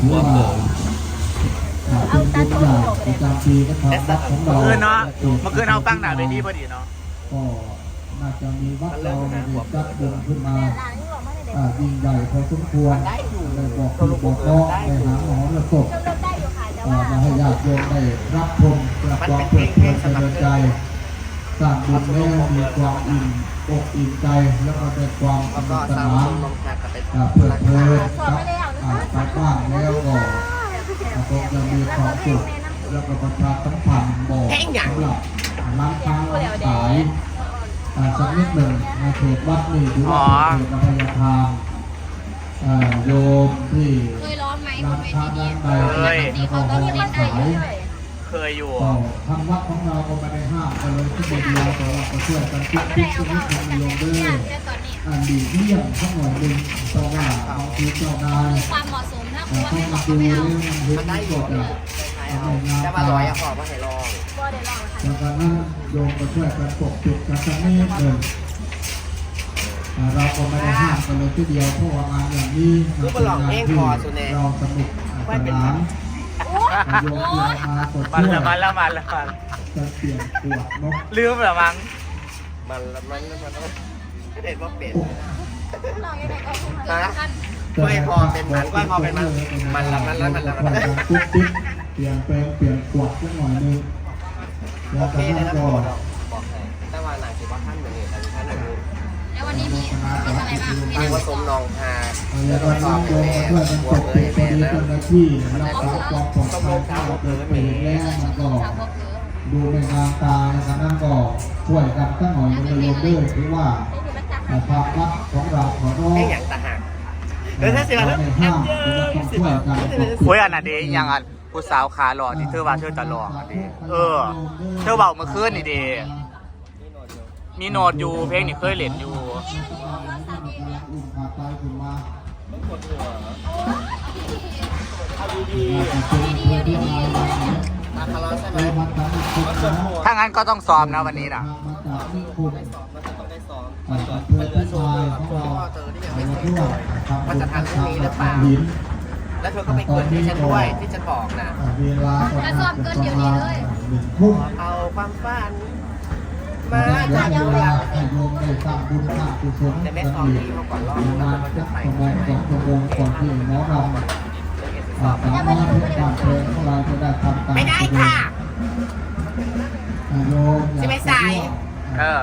ถือว่าอ่าเป็นบุญใหญ่ประจำปีก็ทำวัดของเราเมื่อคืนเนาะเมื่อคืนเอาฟังหนาเวทีพอดีเนาะก็น่าจะมีวัดเราในเด็กจัดบุญขึ้นมาอ่ายิ่งใหญ่พอสมควรเลยบอกพี่บอกน้องในหาหมอระศพชมาให้ญาติโยมได้รับชมกระความเพลิดเพลินสะเทือใจสร้างบุญแล้วมีความอิ่มอกอิ่มใจแล้วก็ได้ความสแล้วนุก็กสสร้างนานลงทางกันไปอ่าเพลิดเพลินกับอ่า กลับบ้านแล้วก็อ่าคงจะมีความสุขแล้วก็ประชาสัมพันธ์บอกสำหรับร้านค้าร้านขายอ่าสักนิดหนึ่งในเขตวัดนี่ถือว่าเป็นเขตอภัยทานอ่าโยมที่เคยร้อนไหมบร้านนเวค้าทีร้านี้นใดที่เขาขายขายเคยอยู่ก็ทางวัดของเราก็ไม่ได้ห้ามกันเลยที่เดียวแต่ว่าก็ช่วยกันคิดคิดคิดคิดทำโยมเด้อต อนนี้อันดีเยี่ยมสักหน่อยหนึ่งเพราะว่าบางทีเจ้านายความเหมาะสมนะเพแต่ราะว่าต้องไม่มาเหมาะดูก็ไม่เรื่เอาองเห็นสดอะจะมาลอยอะขอมาให้ลองก็ได้ลองค่ะดังนั้นโยมก็ช่วยกันปกปิดกันสักนิดหนึ่งอ่าเราก็ไม่ได้ห้ามกันเลยทีเดียวเพราะว่างานอย่างนี้มันเป็นงานที่เราสนุกสนานโยมเพื่อนมาก็มันช่วยละมันละมันละมันจะเปลี่ยนขวดนก ลืมเหรอมั้งมันละมันละมันละ เด็ดว่าเป็ดลองยังไงก็คงเหมือนกันกล้วยพอเป็นมันกล้วยพอเป็นมันมันละมันละมันละมันละตุ๊กติ๊กเปลี่ยนแปลงเปลี่ยนขวดสักหน่อยนึงแล้โอเคก็เลยนั่นะนพ่ก็อบอกให้แต่ว่าหนังคือว่าท่านเหมือนกันท่านหนึ่งแล้ววันนี้มีมีอะไรบ้างมีตั้งอะไรผสมนองฮาแล้วก็นั่งโยมมาช่วยกันปกปิดพอดีเจ้าหน้าที่รักษาความปลอดภัยถ้าเราเกิดไปเห็นแล้วมันก็ ชาวพวกเออดูในงานตานะครับนั่นก็ช่วยกันตั้งหน่อยมันเลยเด้อถือว่า นี่คือประจักษ์ทางวัดของเราขอร้องแค่อย่างตาหักเออถ้าเสียแล้วไม่ห้ามแต่ว่าต้องช่วยกันปกปิดโอ้ยอันนั้นดียังอันผู้สาวขาหล่อที่เธอว่าเธอตลอดอันนี้เออ เธอเบาเมื่อคืนนี่ดีมีโนดอยู่เพลงนี่เคยเล่นอยู่อุ้มพาไปถึงมาเอาดีๆๆมาคาร์ลใช่ไหมมาจากนิคมนะถ้างั้นก็ต้องซ้อมนะวันนี้นะ เพื่อเหลือที่โชาว์ยของเราพ่อเจอที่ยังเอาไม่มาเสร็ช่วยจทำบุญทำทานทำหินแล้วเธอก็ไปเกิดที่ฉันด้วยที่ฉันบอกนะอ่าเวลาประมาณจะประมาณหนึ่งทุ่มเอาความฝันมามาจากเวยุลาราให้โยมได้สร้างบุญสร้างกุศลแต่กัแม่นตอนอีนี้กมาก่อนรอบประแล้มาวณมันสัจะกใส่ชั่วโมงสองชั่วโมงก่อนที่หมอรำอ่าแต่ว่าให้บ้นเพลงของเราจะได้ทำตามไม่ได้ค่ะอ่าโยมอยากจะไม่ใส่เอออ่า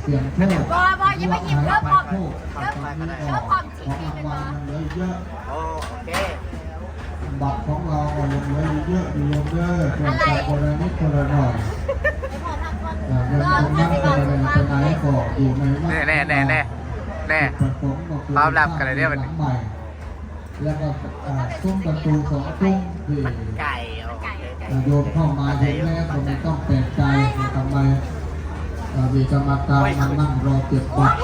เสียงโชคบอบออย่าไปหยิบเพิ่มความโชคเพิ่มเพิ่มความจริงของนี่รางเป็นวัลบอมันเหลือเยอะโอเคบัตรของเราก็ยังเหลือเยอะอยู่โยมเด้อเพื่อนจากคนละนิดคนละหน่อยไม่พอพักผ่อนอ่าเงินตรงนั้นก็เลยเป็นไหนก็อยู่ในวัดแน่แน่แน่แน่แน่ประสงค์ก็คือความลับกันเลยเนี่ยมันหลังใหม่แล้วก็อ่าซุ้มประตูสองซุ้มที่ไก่โอเคไก่โยมเข้ามาเห็นแล้วก็ไม่ต้องแปลกใจว่าทำไมอ่า มีกรรมการมานั่งรอเก็บบัตร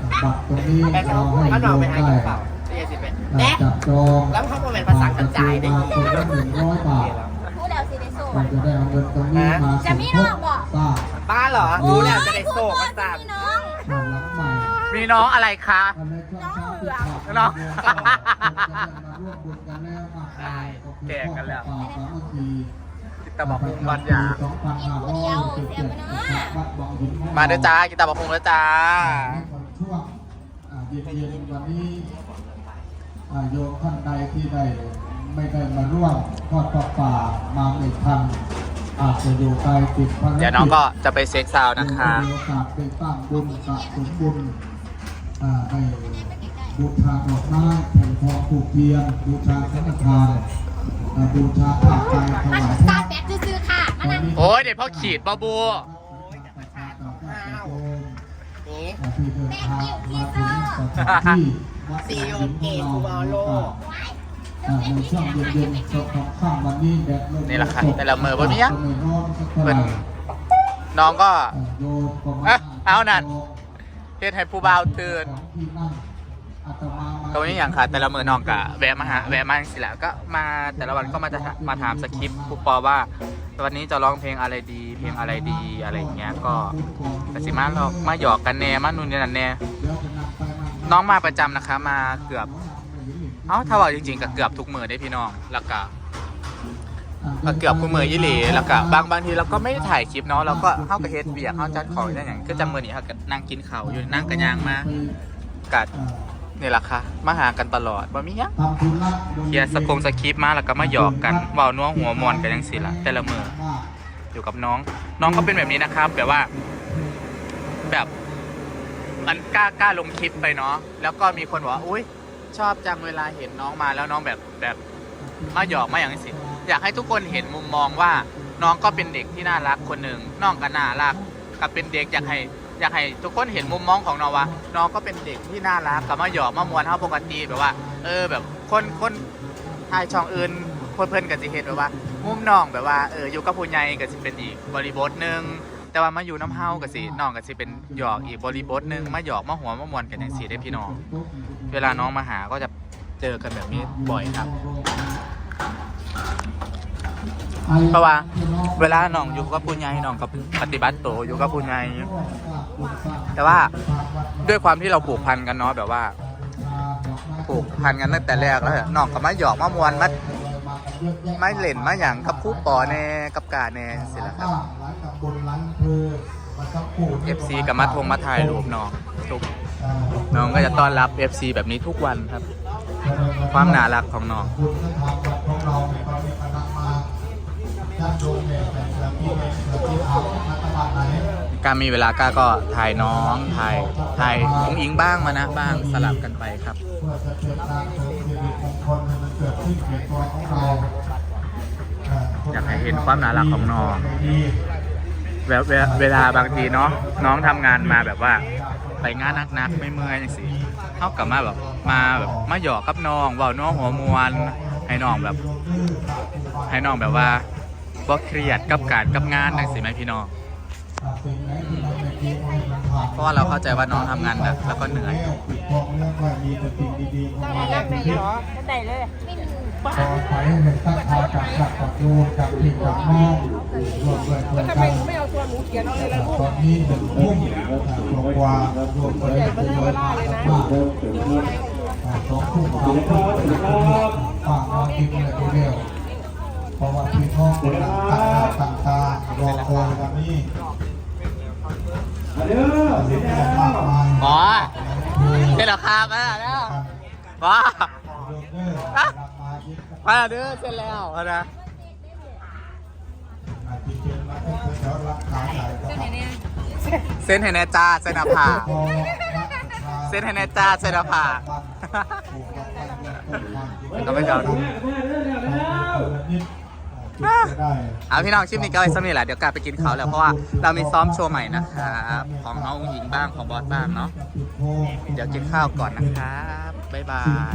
อ่าบัตรตรงนี้เราให้โยมได้อยู่เปล่าที่จะสิเป็นอ่าแม่จับจองแล้วเขาบอกเป็นภาษากระจายได้มาคนละหนึ่งร้อยบาทพูดแล้วสิได้โซ่เราจะได้เอาเงินตรงนี้มาสมทบสร้าบ้าเหรอรู้แล้วจะได้โซ่ก็ตามพี่น้องบ้านหลังใหม่มีน้องอะไรคะนในช่วงเช้าที่ผ่านน้มาองได้มาร่วมบุญกันแล้วมากมายก็คือแจกกันแล้วตะบอกพุงบอลยาสองพันห้าร้อยเจ็ด มาเด้อจ้ากินตะบอกพุงแล้วจ้าในช่วงอ่าเย็นๆวันนี้อ่าโยมท่านใดที่ได้ไม่ได้มาร่วมทอดปลาป่ามาไม่ทันอาจจะอยู่ไกลติดภารกิจเดี๋ยวน้องก็จะไปเซ็กซาวน์นะคะมีโอกาสไปสร้างบุญสะสมบุญอ่าให้บูชาดอกไม้แผ่นทองผูกเทียนบูชาสังฆทานอ่าบูชาผ้าไตรถมันวายพตาระแป๊บซื่อๆค่ะมานั่งโอ้ยเดี๋ยวพ่อขีดบาบู นี้ ที่เดินทางมาถึงสถานที่วัดซีโอเกบอลโลอ่าในช่วงเย็นๆสองข้างวันนี้แดดลงนี่แหละค่ะแต่ละมือบ่มีหยังก็ไม่ร้อนสักเท่าไหร่น้องก็เอ้านั่นเฮ็ดให้ผู้บ่าวตื่นอาตมา มาตรงนี้อย่างค่ะแต่ละมือน้องกะแวะมาหาแวะมาสิแหละก็มาแต่ละวันก็มาจะมาถามสคริปต์ผู้ปอว่า วันนี้จะร้องเพลงอะไรดี เพลงอะไรดีอะไรอย่างเงี้ยก็กสิมาเรามาหยอกกันแน่มานู่นนี่นั่นแน่น้องมาประจำนะคะ มาเกือบ เอ้าถ้าว่าจริงๆก็เกือบทุกมือได้พี่น้องแล้วก็เกือบทุกมือยี่หลีแล้วก็บางบางทีเราก็ไม่ได้ถ่ายคลิปเนาะเราก็เข้ากับเฮดเบียกเข้าจัดของได้อย่างก็จำมือนี้เขาก็นั่งกินเขาอยู่นั่งกันยางมากัด นี่แหละค่ะ มาหากันตลอดว่ามีหยังทำธุระเคลียร์สกงสคริปต์มาแล้วก็มาหยอกกันเบานัวหัวมวนกันยังสิละแต่ละมืออยู่กับน้อง น้องก็เป็นแบบนี้นะครับ แบบว่า แบบมันกล้ากล้าลงคลิปไปเนาะแล้วก็มีคนบอกว่าอุ้ยชอบจังเวลาเห็นน้องมาแล้วน้องแบบแบบมาหยอกมาอย่างนี้สิอยากให้ทุกคนเห็นมุมมองว่า น้องก็เป็นเด็กที่น่ารักคนหนึ่งน้องก็น่ารักกับเป็นเด็กอยากให้ อยากให้ทุกคนเห็นมุมมองของน้องว่าน้องก็เป็นเด็กที่น่ารักกับมาหยอกมามวนเท่าปกติแบบว่า เออแบบคนคนทายช่องอื่นเพื่อนเพื่อนๆกับสิเห็นแบบว่า มุมน้องแบบว่าเอออยู่กับผู้ใหญ่ก็สิเป็นอีกบริบทหนึ่งแต่ว่ามาอยู่น้ำเฮาก็สิน้องก็สิเป็นหยอกอีกบริบทหนึ่งมาหยอกมาหัวมามวนกันอย่างสีได้พี่น้อง เวลาน้องมาหาก็จะเจอกันแบบนี้บ่อยครับ เพราะว่า เวลาน้องอยู่กับผู้ใหญ่น้องก็ปฏิบัติตัวอยู่กับผู้ใหญ่แต่ว่าด้วยความที่เราผูกพันกันเนาะแบบว่าผูกพันกันตั้งแต่แรกแล้วน้องก็มาหยอกมามวนมามาเล่นมาอย่างกับคู่ปอแน่กับกาแน่สิละครับ FC กับมาทงมาถ่ายรูปน้องทุกน้องก็จะต้อนรับ FC แบบนี้ทุกวันครับ ความน่ารักของน้อง ญาติโยมเนี่ยแต่ละที่เนี่ยแต่ละที่เอารัฐบาลไหนการมีเวลาก้าก็ถ่ายน้องถ่ายถ่ายอุ้งอิงบ้างมานะบ้างสลับกันไปครับเพื่อจะเป็นการเสริมสิริมงคลให้มันเกิดขึ้นในตัวของเราอยากให้เห็นความน่ารักของน้องเวลเวลเวลาบางทีเนาะน้องทำงานมาแบบว่าไปงานนักๆไม่เมื่อยจังสิเท่ากับมาแบบมาแบบมาหยอกกับน้องเว่าน้องหัวมวนให้น้องแบบ ให้น้องแบบว่า บ่เครียดกับการกับงานจังสิไหมพี่น้องเพราะว่าเราเข้าใจว่าน้องทำงานหนักแล้วก็เหนื่อยปิดทองเรื่องว่ามีแต่สิ่งดีๆเข้ามาในชีวิตจะได้เลยไม่มีขอไปให้ตั้งทาจากหลักกับโยมจากพี่จากน้องรวมด้วยช่วยกันไม่เอาตัวหนูเขียนเอาเลยละลูกตอนนี้หนึ่งทุ่มกว่ารวมกันเลยทยอยมากันมากสองทุ่มสามทุ่มฝากนอนกินเลยทีเดียว เพราะว่าพี่น้องคนต่างหน้าต่างตารอคอยวันนี้เรื่องมากมายอ๋อเห็นหรอครับมาแล้วว้ามาเด้อเสร็จแล้วนะเส้นให้แน่จ้าเส้นหน้าผาเส้นให้แน่จ้าเส้นหน้าผาก็ไม่เก่าดู เอาพี่น้องชิปนี้ก็ไว้สำนีแหละเดี๋ยวกลับไปกินเขาวแล้วเพราะว่าเรามีซ้อมโชว์ใหม่นะครับของน้องหญิงบ้างของบอสบ้างเนาะเดี๋ยวกินข้าวก่อนนะครับบ๊ายบาย